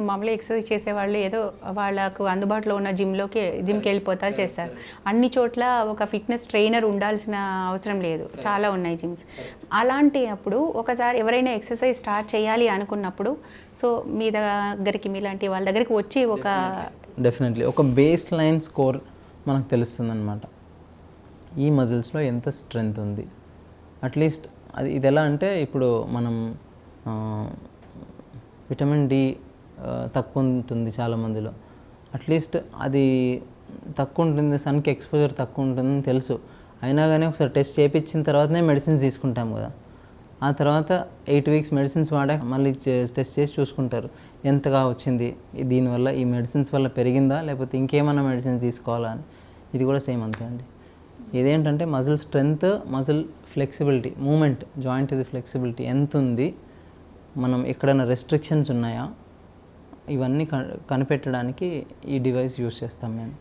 ఇప్పుడు మామూలుగా ఎక్సర్సైజ్ చేసేవాళ్ళు ఏదో వాళ్ళకు అందుబాటులో ఉన్న జిమ్లోకి జిమ్కి వెళ్ళిపోతారు చేస్తారు. అన్ని చోట్ల ఒక ఫిట్నెస్ ట్రైనర్ ఉండాల్సిన అవసరం లేదు. చాలా ఉన్నాయి జిమ్స్ అలాంటి అప్పుడు ఒకసారి ఎవరైనా ఎక్సర్సైజ్ స్టార్ట్ చేయాలి అనుకున్నప్పుడు సో మీ దగ్గరికి మీలాంటి వాళ్ళ దగ్గరికి వచ్చి ఒక డెఫినెట్లీ ఒక బేస్ లైన్ స్కోర్ మనకు తెలుస్తుంది అనమాట ఈ మజిల్స్లో ఎంత స్ట్రెంగ్త్ ఉంది? అట్లీస్ట్ అది ఇది ఎలా అంటే ఇప్పుడు మనం విటమిన్ డి తక్కువ ఉంటుంది చాలా మందిలో అట్లీస్ట్ అది తక్కువ ఉంటుంది సన్కి ఎక్స్పోజర్ తక్కువ ఉంటుందని తెలుసు. అయినా కానీ ఒకసారి టెస్ట్ చేయించిన తర్వాతనే మెడిసిన్స్ తీసుకుంటాం కదా. ఆ తర్వాత ఎయిట్ వీక్స్ మెడిసిన్స్ వాడాక మళ్ళీ టెస్ట్ చేసి చూసుకుంటారు. ఎంతగా వచ్చింది దీనివల్ల ఈ మెడిసిన్స్ వల్ల పెరిగిందా లేకపోతే ఇంకేమైనా మెడిసిన్స్ తీసుకోవాలా అని. ఇది కూడా సేమ్ అంతే అండి. ఇదేంటంటే muscle strength muscle flexibility movement joint ఇది ఫ్లెక్సిబిలిటీ ఎంత ఉంది మనం ఎక్కడైనా రెస్ట్రిక్షన్స్ ఉన్నాయా? ఇవన్నీ క- కనిపెట్టడానికి ఈ డివైస్ యూస్ చేస్తాం మేము.